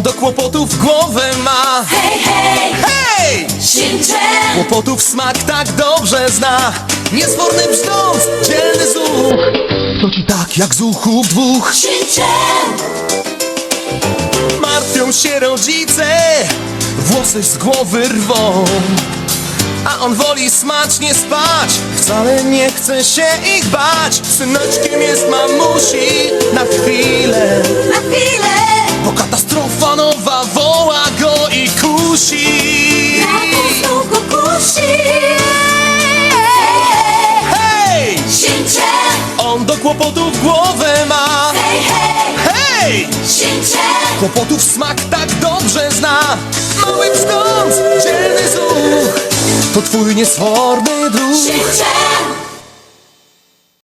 On do kłopotów głowę ma. Hej, hej, Hej! Kłopotów smak tak dobrze zna. Niesforny brzdąc, dzielny zuch To ci tak jak zuchów dwóch. Shinchan, Martwią się rodzice. Włosy z głowy rwą. A on woli smacznie spać. Wcale nie chce się ich bać. Syneczkiem jest mamusi Na chwilę nowa woła go i kusi. Na znów go kusi. Hej! Shinchan, On do kłopotów głowę ma. Hej, hej, Hej! Kłopotów smak tak dobrze zna. Mały brzdąc, dzielny zuch To twój niesforny Shinchan,